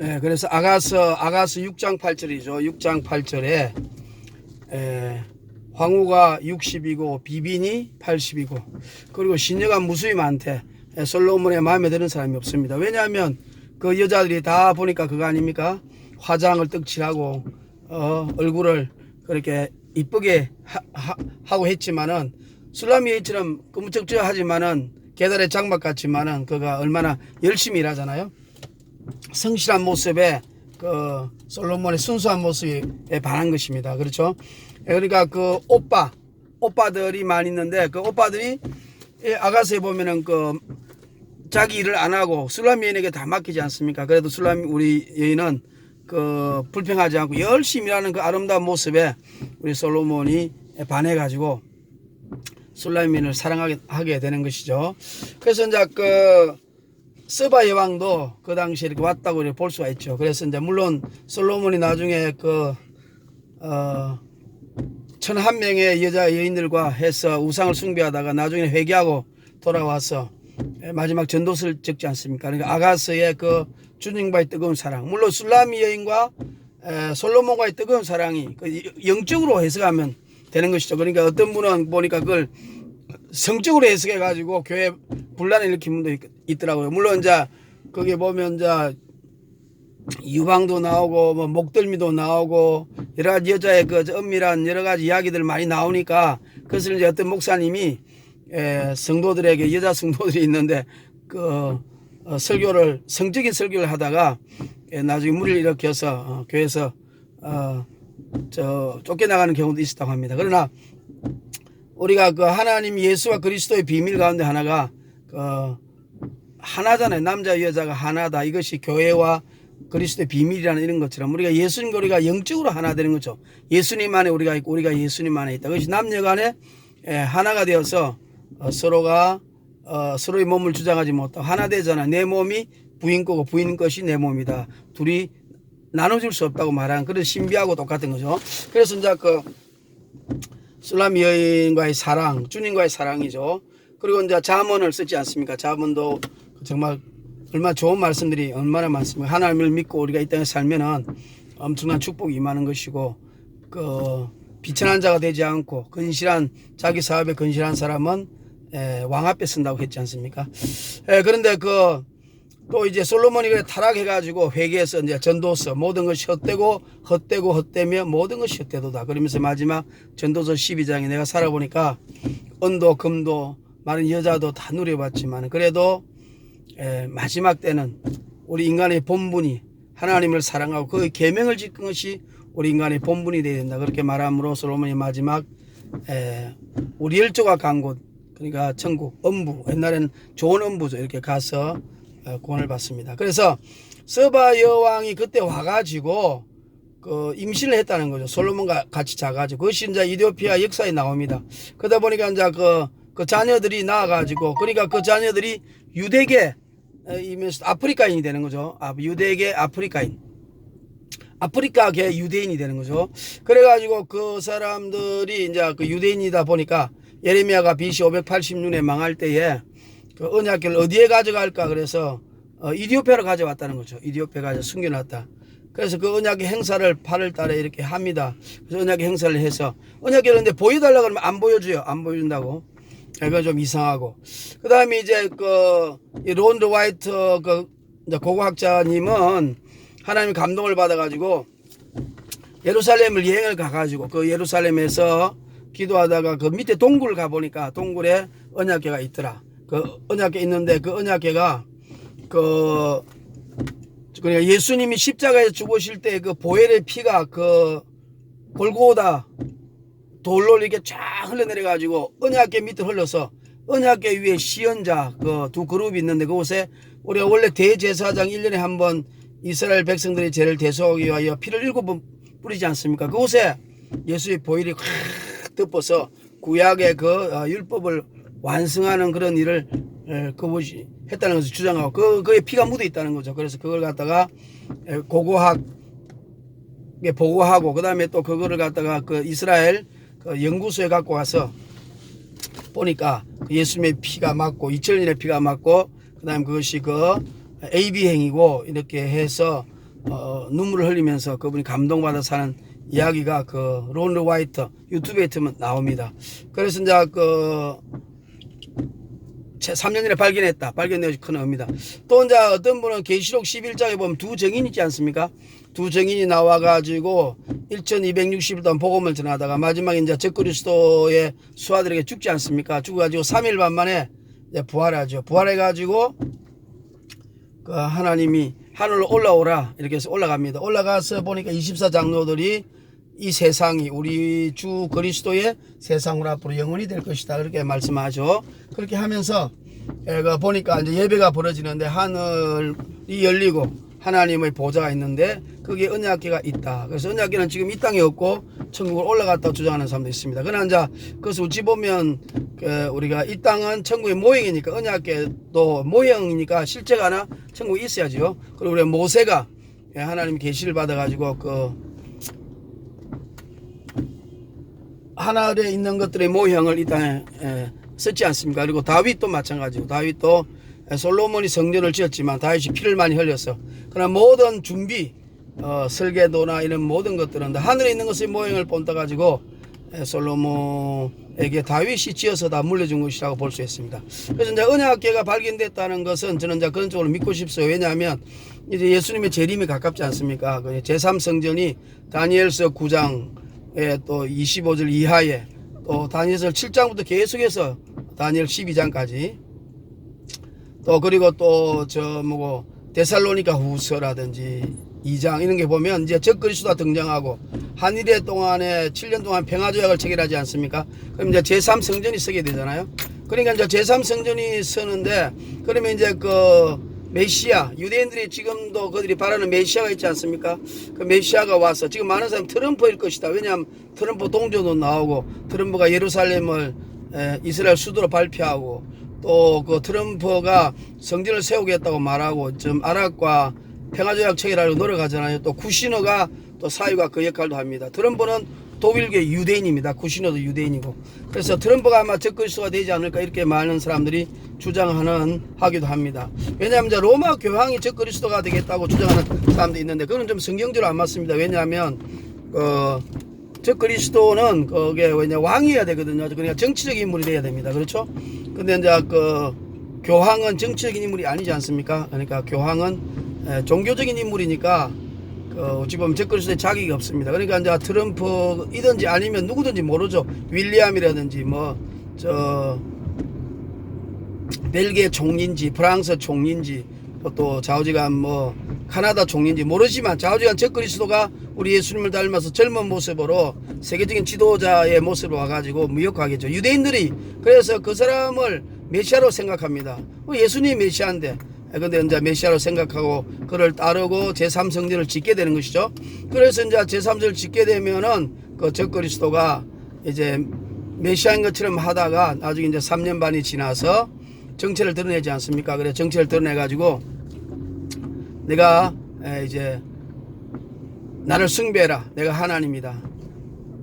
예, 그래서 아가스 아가스 6장 8절이죠. 6장 8절에 에, 황후가 60이고 비빈이 80이고 그리고 시녀가 무수히 많대. 에, 솔로몬의 마음에 드는 사람이 없습니다. 왜냐하면 그 여자들이 다 보니까 그거 아닙니까? 화장을 떡칠하고 어, 얼굴을 그렇게 이쁘게 하, 고 했지만은 술라미처럼 그무척저하지만은 계달의 장막 같지만은 그가 얼마나 열심히 일하잖아요. 성실한 모습에 그 솔로몬의 순수한 모습에 반한 것입니다. 그렇죠? 예, 그러니까 그 오빠, 오빠들이 많이 있는데 그 오빠들이 이 아가스에 보면은 그 자기 일을 안 하고 술라미 여인에게 다 맡기지 않습니까? 그래도 술라미 우리 여인은 그 불평하지 않고 열심히 일하는 그 아름다운 모습에 우리 솔로몬이 반해 가지고 술라미인을 사랑하게 하게 되는 것이죠. 그래서 이제 그 서바 여왕도 그 당시에 이렇게 왔다고 이렇게 볼 수가 있죠. 그래서 이제 물론 솔로몬이 나중에 그, 어, 천한 명의 여자 여인들과 해서 우상을 숭배하다가 나중에 회개하고 돌아와서 마지막 전도서를 적지 않습니까? 그러니까 아가스의 그 주님과의 뜨거운 사랑. 물론 술라미 여인과 에, 솔로몬과의 뜨거운 사랑이 그 영적으로 해석하면 되는 것이죠. 그러니까 어떤 분은 보니까 그걸 성적으로 해석해 가지고 교회 분란을 일으킨 분도 있, 더라고요 물론 이제 거기에 보면 이제 유방도 나오고 뭐 목덜미도 나오고 여러 가지 여자의 그 은밀한 여러 가지 이야기들 많이 나오니까 그것을 이제 어떤 목사님이 에, 성도들에게 여자 성도들이 있는데 그 어, 설교를 성적인 설교를 하다가 에, 나중에 물을 일으켜서 어, 교회에서 어, 저 쫓겨나가는 경우도 있었다고 합니다. 그러나 우리가 그 하나님 예수와 그리스도의 비밀 가운데 하나가 그 하나잖아요. 남자 여자가 하나다. 이것이 교회와 그리스도의 비밀이라는 이런 것처럼 우리가 예수님과 우리가 영적으로 하나 되는 거죠. 예수님 안에 우리가 있고 우리가 예수님 안에 있다. 그것이 남녀 간에 예, 하나가 되어서 어, 서로가 어, 서로의 몸을 주장하지 못하고 하나 되잖아. 내 몸이 부인 거고 부인 것이 내 몸이다. 둘이 나눠줄 수 없다고 말하는 그런 신비하고 똑같은 거죠. 그래서 이제 그 술람 여인과의 사랑, 주님과의 사랑이죠. 그리고 이제 자문을 쓰지 않습니까? 자문도 정말 얼마나 좋은 말씀들이 얼마나 많습니까? 하나님을 믿고 우리가 이 땅에 살면은 엄청난 축복이 임하는 것이고 그 비천한 자가 되지 않고 근실한 자기 사업에 근실한 사람은 에, 왕 앞에 쓴다고 했지 않습니까? 에, 그런데 그 또 이제 솔로몬이 그래 타락해가지고 회개해서 이제 전도서 모든 것이 헛되고 헛되고 헛되며 모든 것이 헛되도다. 그러면서 마지막 전도서 12장에 내가 살아보니까 은도 금도 많은 여자도 다 누려봤지만 그래도 에, 마지막 때는 우리 인간의 본분이 하나님을 사랑하고 그 계명을 지킨 것이 우리 인간의 본분이 되어야 된다. 그렇게 말함으로 솔로몬이 마지막 에, 우리 열조가 간 곳 그러니까 천국 음부 옛날에는 좋은 음부죠. 이렇게 가서 어, 구원을 받습니다. 그래서 서바 여왕이 그때 와가지고 그 임신을 했다는 거죠. 솔로몬과 같이 자가지고 그것이 이제 이디오피아 역사에 나옵니다. 그러다 보니까 이제 그, 그 자녀들이 나와가지고 그러니까 그 자녀들이 유대계 아프리카인이 되는 거죠. 아, 유대계 아프리카인. 아프리카계 유대인이 되는 거죠. 그래가지고 그 사람들이 이제 그 유대인이다 보니까 예레미야가 BC 580년에 망할 때에 그 언약궤를 어디에 가져갈까 그래서 어, 이디오페로 가져왔다는 거죠. 이디오페 가져 숨겨놨다. 그래서 그 언약의 행사를 8월 달에 이렇게 합니다. 그래서 언약의 행사를 해서 언약궤를 근데 보여달라 그러면 안 보여줘요. 안 보여준다고. 그러니까 좀 이상하고. 그 다음에 이제 그 론드 화이트 그 고고학자님은 하나님 감동을 받아가지고 예루살렘을 여행을 가가지고 그 예루살렘에서 기도하다가 그 밑에 동굴을 가보니까 동굴에 언약궤가 있더라. 그 언약궤 있는데 그 언약궤가 그 그러니까 예수님이 십자가에 죽으실 때 그 보혈의 피가 그 골고다 돌로 이렇게 쫙 흘러내려 가지고 언약궤 밑에 흘러서 언약궤 위에 시연자 그 두 그룹이 있는데 그곳에 우리가 원래 대제사장 1년에 한 번 이스라엘 백성들의 죄를 대속하기 위하여 피를 일곱 번 뿌리지 않습니까? 그곳에 예수의 보혈이 확 덮어서 구약의 그 어, 율법을 완성하는 그런 일을 그것이 했다는 것을 주장하고 그 그에 피가 묻어 있다는 거죠. 그래서 그걸 갖다가 고고학에 보고하고 그 다음에 또 그거를 갖다가 그 이스라엘 그 연구소에 갖고 가서 보니까 그 예수님의 피가 맞고 2000년의 피가 맞고 그 다음 그것이 그 AB 행이고 이렇게 해서 어, 눈물을 흘리면서 그분이 감동받아 사는 이야기가 그 론드 화이트 유튜브에 뜨면 나옵니다. 그래서 이제 그 3년 전에 발견했다. 발견되어 큰 의미다. 또 이제 어떤 분은 계시록 11장에 보면 두 증인 있지 않습니까? 두 증인이 나와가지고 1260일 동안 복음을 전하다가 마지막에 이제 적그리스도의 수하들에게 죽지 않습니까? 죽어가지고 3일 반 만에 부활하죠. 부활해가지고 그 하나님이 하늘로 올라오라 이렇게 해서 올라갑니다. 올라가서 보니까 24장로들이 이 세상이 우리 주 그리스도의 세상으로 앞으로 영원히 될 것이다 그렇게 말씀하죠. 그렇게 하면서 그 보니까 이제 예배가 벌어지는데 하늘이 열리고 하나님의 보좌가 있는데 거기에 언약궤가 있다. 그래서 언약궤는 지금 이 땅에 없고 천국을 올라갔다 주장하는 사람도 있습니다. 그러나 이제 그것을 어찌 보면 그 우리가 이 땅은 천국의 모형이니까 언약궤도 모형이니까 실제가 하나 천국에 있어야죠. 그리고 우리 모세가 하나님 계시를 받아가지고 그 하늘에 있는 것들의 모형을 이 땅에 에, 썼지 않습니까? 그리고 다윗도 마찬가지고 다윗도 솔로몬이 성전을 지었지만 다윗이 피를 많이 흘렸어. 그러나 모든 준비, 어, 설계도나 이런 모든 것들은 다 하늘에 있는 것의 모형을 본따 가지고 에, 솔로몬에게 다윗이 지어서 다 물려준 것이라고 볼 수 있습니다. 그래서 이제 언약궤가 발견됐다는 것은 저는 이제 그런 쪽으로 믿고 싶어요. 왜냐하면 이제 예수님의 재림이 가깝지 않습니까? 그 제3성전이 다니엘서 9장 예, 또 25절 이하에 또 다니엘서 7장부터 계속해서 다니엘 12장까지 또 그리고 또 저 뭐고 데살로니가 후서라든지 2장 이런 게 보면 이제 적그리스도가 등장하고 한일의 동안에 7년 동안 평화 조약을 체결하지 않습니까? 그럼 이제 제3 성전이 서게 되잖아요. 그러니까 이제 제3 성전이 서는데 그러면 이제 그 메시아 유대인들이 지금도 그들이 바라는 메시아가 있지 않습니까? 그 메시아가 와서 지금 많은 사람 트럼프일 것이다. 왜냐하면 트럼프 동조도 나오고 트럼프가 예루살렘을 에, 이스라엘 수도로 발표하고 또 그 트럼프가 성전을 세우겠다고 말하고 좀 아랍과 평화조약 체결하려고 노력하잖아요. 또 쿠시너가 또 사유가 그 역할도 합니다. 트럼프는 독일계 유대인입니다. 쿠시너도 유대인이고. 그래서 트럼프가 아마 적그리스도가 되지 않을까 이렇게 많은 사람들이 주장하는 하기도 합니다. 왜냐하면 이제 로마 교황이 적그리스도가 되겠다고 주장하는 사람도 있는데 그건 좀 성경적으로 안 맞습니다. 왜냐하면 그 적그리스도는 그게 왜냐 왕이어야 되거든요. 그러니까 정치적인 인물이 돼야 됩니다. 그렇죠? 근데 이제 그 교황은 정치적인 인물이 아니지 않습니까? 그러니까 교황은 에, 종교적인 인물이니까 그 어 찌 보면 적그리스도의 자격이 없습니다. 그러니까 이제 트럼프이든지 아니면 누구든지 모르죠. 윌리엄이라든지 뭐저 벨기에 총리인지 프랑스 총리인지 또 좌우지간 뭐 카나다 총리인지 모르지만 좌우지간 적그리스도가 우리 예수님을 닮아서 젊은 모습으로 세계적인 지도자의 모습으로 와가지고 무역하겠죠. 유대인들이 그래서 그 사람을 메시아로 생각합니다. 뭐 예수님이 메시아인데 근데 이제 메시아로 생각하고 그를 따르고 제3성전을 짓게 되는 것이죠. 그래서 이제 제3성전을 짓게 되면은 그 적그리스도가 이제 메시아인 것처럼 하다가 나중에 이제 3년 반이 지나서 정체를 드러내지 않습니까? 그래 정체를 드러내 가지고 내가 에, 이제 나를 숭배해라. 내가 하나님이다.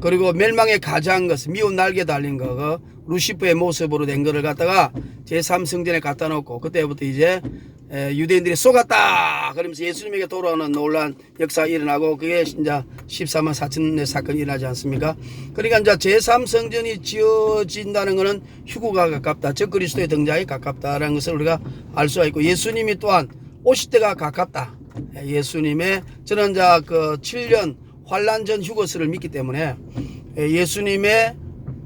그리고 멸망의 가장 것, 미운 날개 달린 거, 그 루시프의 모습으로 된 거를 갖다가 제3성전에 갖다 놓고 그때부터 이제 에, 유대인들이 속았다! 그러면서 예수님에게 돌아오는 놀란 역사가 일어나고 그게 이제 14만 4천의 사건이 일어나지 않습니까? 그러니까 이제 제3성전이 지어진다는 것은 휴구가 가깝다. 즉 그리스도의 등장이 가깝다라는 것을 우리가 알 수가 있고 예수님이 또한 오실 때가 가깝다. 예수님의 저는 이제 그 7년 환란 전 휴거스를 믿기 때문에 예수님의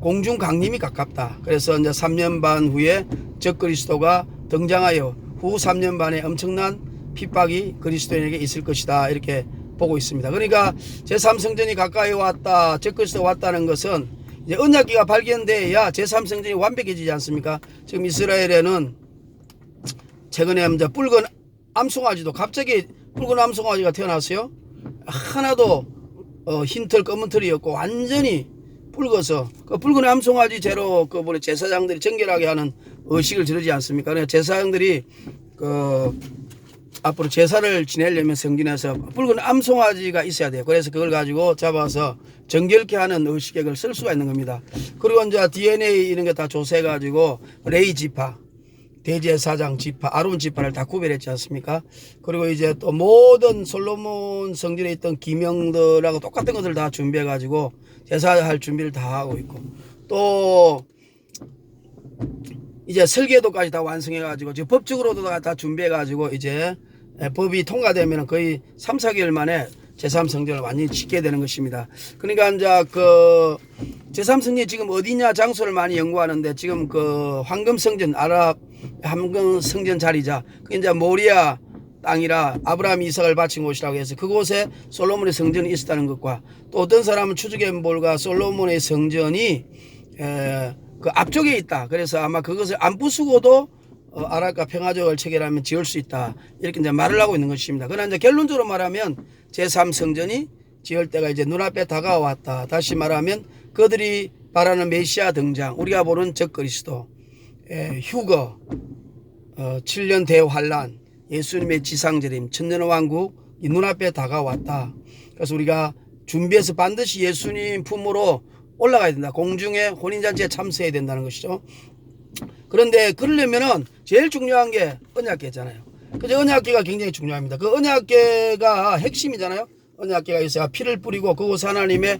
공중 강림이 가깝다. 그래서 이제 3년 반 후에 적 그리스도가 등장하여 후 3년 반에 엄청난 핍박이 그리스도인에게 있을 것이다. 이렇게 보고 있습니다. 그러니까 제3성전이 가까이 왔다. 적 그리스도 왔다는 것은 이제 언약기가 발견돼야 제3성전이 완벽해지지 않습니까? 지금 이스라엘에는 최근에 이제 붉은 암송아지도 갑자기 붉은 암송아지가 태어났어요. 하나도 어, 흰털 검은 털이었고 완전히 붉어서 그 붉은 암송아지 제로 그 뭐래 제사장들이 정결하게 하는 의식을 지르지 않습니까? 그래서 제사장들이 그 앞으로 제사를 지내려면 성진에서 붉은 암송아지가 있어야 돼요. 그래서 그걸 가지고 잡아서 정결케 하는 의식액을 쓸 수가 있는 겁니다. 그리고 이제 DNA 이런 게 다 조사해 가지고 레이 지파 대제사장 지파, 아론 지파를 다 구별했지 않습니까? 그리고 이제 또 모든 솔로몬 성전에 있던 기명들하고 똑같은 것들 다 준비해 가지고 제사할 준비를 다 하고 있고 또 이제 설계도까지 다 완성해 가지고 지금 법적으로도 다, 다 준비해 가지고 이제 예, 법이 통과되면 거의 3, 4개월 만에 제3성전을 완전히 짓게 되는 것입니다. 그러니까 이제 그 제3성전이 지금 어디냐 장소를 많이 연구하는데 지금 그 황금성전 아랍 황금성전 자리자 그게 이제 모리아 땅이라 아브라함 이삭을 바친 곳이라고 해서 그곳에 솔로몬의 성전이 있었다는 것과 또 어떤 사람은 볼가 솔로몬의 성전이 에, 그 앞쪽에 있다. 그래서 아마 그것을 안 부수고도 어, 아랍과 평화적을 체결하면 지을 수 있다. 이렇게 이제 말을 하고 있는 것입니다. 그러나 이제 결론적으로 말하면 제3성전이 지을 때가 이제 눈앞에 다가왔다. 다시 말하면 그들이 바라는 메시아 등장, 우리가 보는 적그리스도, 에, 휴거, 어, 7년 대환란, 예수님의 지상재림, 천년 왕국 이 눈앞에 다가왔다. 그래서 우리가 준비해서 반드시 예수님 품으로 올라가야 된다. 공중에 혼인잔치에 참석해야 된다는 것이죠. 그런데 그러려면은 제일 중요한 게 언약계잖아요. 그저 언약계가 굉장히 중요합니다. 그 언약계가 핵심이잖아요. 언약계가 있어야 피를 뿌리고 그곳 하나님의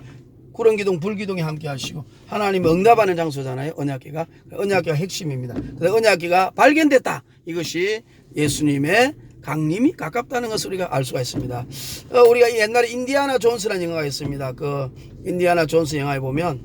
구름 기둥, 불 기둥이 함께 하시고 하나님이 응답하는 장소잖아요. 언약계가 언약계가 핵심입니다. 그래서 언약계가 발견됐다. 이것이 예수님의 강림이 가깝다는 것을 우리가 알 수가 있습니다. 어, 우리가 옛날에 인디아나 존스라는 영화가 있습니다. 그 인디아나 존스 영화에 보면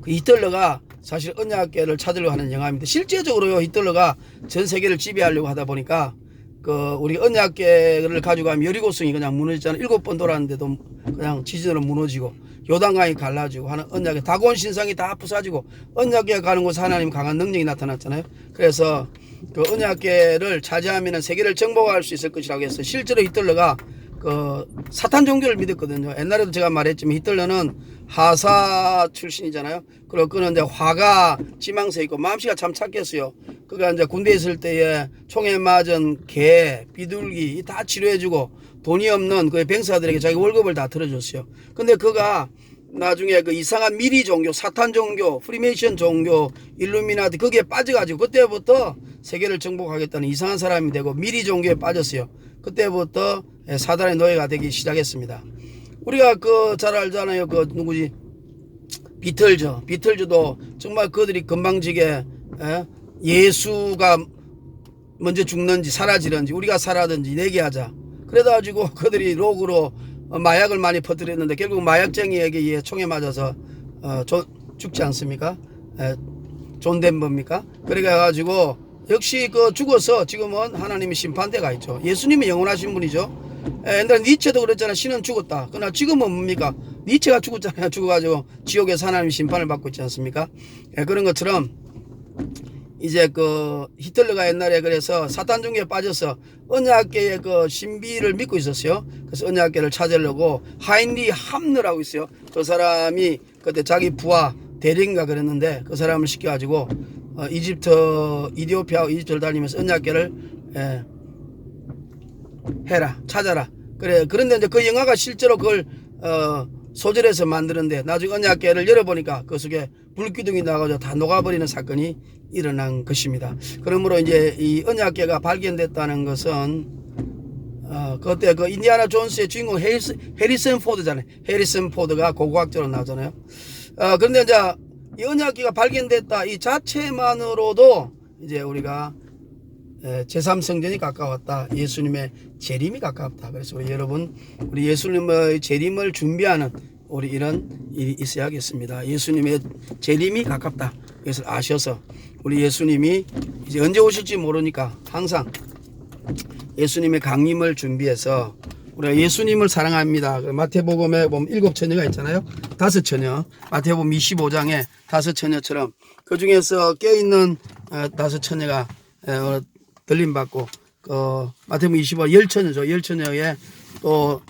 그 히틀러가 사실 언약계를 찾으려고 하는 영화입니다. 실제적으로요 히틀러가 전 세계를 지배하려고 하다 보니까 그 우리 언약계를 가지고 가면 여리고성이 그냥 무너졌잖아요. 일곱 번 돌았는데도 그냥 지진으로 무너지고 요단강이 갈라지고 하는 언약계 다곤 신상이 다 부사지고 언약계 가는 곳에 하나님 강한 능력이 나타났잖아요. 그래서 그 언약계를 차지하면 세계를 정복할 수 있을 것이라고 해서 실제로 히틀러가 그 사탄 종교를 믿었거든요. 옛날에도 제가 말했지만 히틀러는 하사 출신이잖아요. 그리고 그는 이제 화가 지망세 있고 마음씨가 참 착했어요. 그가 이제 군대에 있을 때에 총에 맞은 개, 비둘기 다 치료해주고 돈이 없는 그 병사들에게 자기 월급을 다 들어줬어요. 근데 그가 나중에 그 이상한 미리 종교, 사탄 종교, 프리메이션 종교, 일루미나티 거기에 빠져가지고 그때부터 세계를 정복하겠다는 이상한 사람이 되고 미리 종교에 빠졌어요. 그때부터 사단의 노예가 되기 시작했습니다. 우리가 그 잘 알잖아요. 그 누구지? 비틀즈. 비틀즈도 정말 그들이 건방지게 에? 예수가 먼저 죽는지 사라지는지 우리가 살아든지 내기하자. 그래가지고 그들이 어, 마약을 많이 퍼뜨렸는데 결국 마약쟁이에게 예, 총에 맞아서 어, 조, 죽지 않습니까? 에, 존 덴버입니까? 그래가지고 역시 그 죽어서 지금은 하나님의 심판대 가 있죠. 예수님이 영원하신 분이죠. 에, 옛날에 니체도 그랬잖아요. 신은 죽었다. 그러나 지금은 뭡니까? 니체가 죽었잖아요. 죽어가지고 지옥에서 하나님 심판을 받고 있지 않습니까? 에, 그런 것처럼 이제 그 히틀러가 옛날에 그래서 사탄 종교에 빠져서 언약계의 그 신비를 믿고 있었어요. 그래서 언약계를 찾으려고 하인리 함느라고 있어요. 그 사람이 그때 자기 부하 대리인가 그랬는데 그 사람을 시켜가지고 어, 이집트 이디오피아 이집트를 다니면서 언약계를 예, 해라 찾아라 그래 그런데 이제 그 영화가 실제로 그걸 어, 소절해서 만드는데 나중에 언약계를 열어보니까 그 속에 불기둥이 나가서 다 녹아버리는 사건이 일어난 것입니다. 그러므로 이제 이 언약계가 발견됐다는 것은 어, 그때 그 인디아나 존스의 주인공 해리스, 해리슨 포드잖아요. 해리슨 포드가 고고학자로 나오잖아요. 어, 그런데 이제 이 언약계가 발견됐다 이 자체만으로도 이제 우리가 에, 제3성전이 가까웠다. 예수님의 재림이 가깝다. 그래서 우리 여러분, 우리 예수님의 재림을 준비하는 우리 이런 일이 있어야겠습니다. 예수님의 재림이 가깝다. 이것을 아셔서 우리 예수님이 이제 언제 오실지 모르니까 항상 예수님의 강림을 준비해서 우리가 예수님을 사랑합니다. 그 마태복음에 보면 일곱 처녀가 있잖아요. 다섯 처녀. 마태복음 25장에 다섯 처녀처럼 그 중에서 껴있는 어, 다섯 처녀가 어, 들림 받고 그 마태복음 25 열 처녀죠. 열 처녀에 또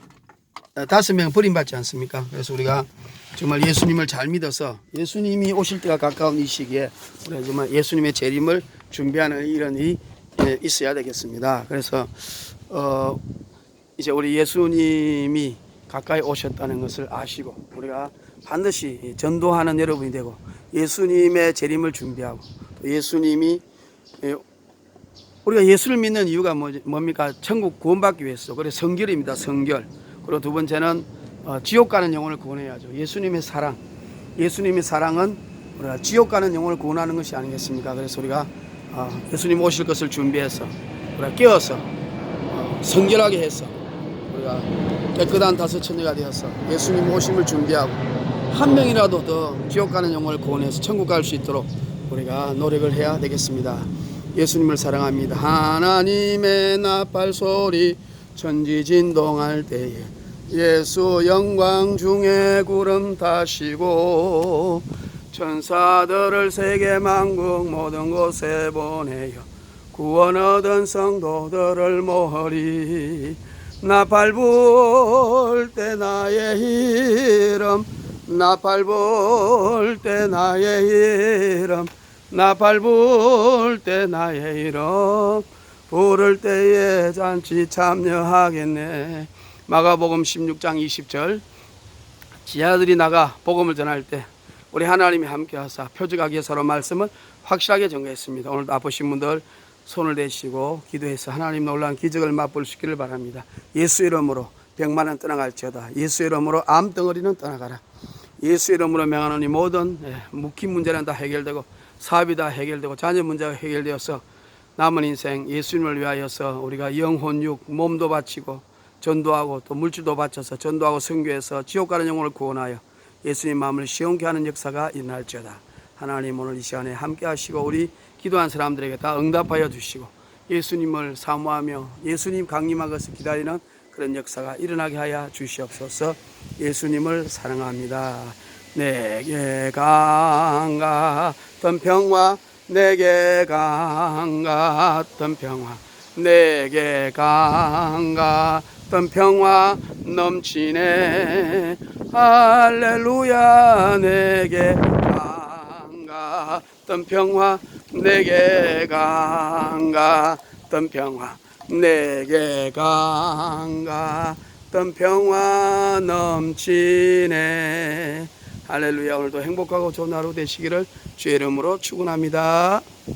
어, 다섯 명 버림받지 않습니까? 그래서 우리가 정말 예수님을 잘 믿어서 예수님이 오실 때가 가까운 이 시기에 우리가 정말 예수님의 재림을 준비하는 이런 일이 예, 있어야 되겠습니다. 그래서 어 이제 우리 예수님이 가까이 오셨다는 것을 아시고 우리가 반드시 전도하는 여러분이 되고 예수님의 재림을 준비하고 또 예수님이 예, 우리가 예수를 믿는 이유가 뭐지, 뭡니까? 천국 구원받기 위해서. 그래 성결입니다. 성결. 그리고 두 번째는 어, 지옥 가는 영혼을 구원해야죠. 예수님의 사랑. 예수님의 사랑은 우리가 지옥 가는 영혼을 구원하는 것이 아니겠습니까? 그래서 우리가 어, 예수님 오실 것을 준비해서 우리가 깨어서 어, 성결하게 해서 우리가 깨끗한 다섯 천녀가 되어서 예수님 오심을 준비하고 한 명이라도 더 지옥 가는 영혼을 구원해서 천국 갈 수 있도록 우리가 노력을 해야 되겠습니다. 예수님을 사랑합니다. 하나님의 나팔 소리 천지 진동할 때에 예수 영광 중에 구름 타시고 천사들을 세계 만국 모든 곳에 보내어 구원 얻은 성도들을 모으리 나팔 불 때 나의 이름 나팔 불 때 나의 이름 나팔 불때 나의 이름 부를 때에 잔치 참여하겠네 마가복음 16장 20절 지하들이 나가 복음을 전할 때 우리 하나님이 함께 하사 표적하게 서로 말씀을 확실하게 전개했습니다. 오늘도 아프신 분들 손을 대시고 기도해서 하나님 놀라운 기적을 맛볼 수 있기를 바랍니다. 예수 이름으로 병만은 떠나갈지어다. 예수 이름으로 암 덩어리는 떠나가라. 예수 이름으로 명하노니 모든 예, 묵힌 문제는 다 해결되고 사업이 다 해결되고 자녀 문제가 해결되어서 남은 인생 예수님을 위하여서 우리가 영혼 육 몸도 바치고 전도하고 또 물질도 바쳐서 전도하고 선교해서 지옥 가는 영혼을 구원하여 예수님 마음을 시원케 하는 역사가 일어날지어다. 하나님 오늘 이 시간에 함께 하시고 우리 기도한 사람들에게 다 응답하여 주시고 예수님을 사모하며 예수님 강림한 것을 기다리는 그런 역사가 일어나게 하여 주시옵소서 예수님을 사랑합니다. 내게 강 같은 평화? 내게 강 같은 평화? 내게 강 같은 평화? 넘치네. 할렐루야 내게 강 같은 평화? 내게 강 같은 평화? 내게 강 같은 평화? 넘치네 할렐루야 오늘도 행복하고 좋은 하루 되시기를 주의 이름으로 축원합니다.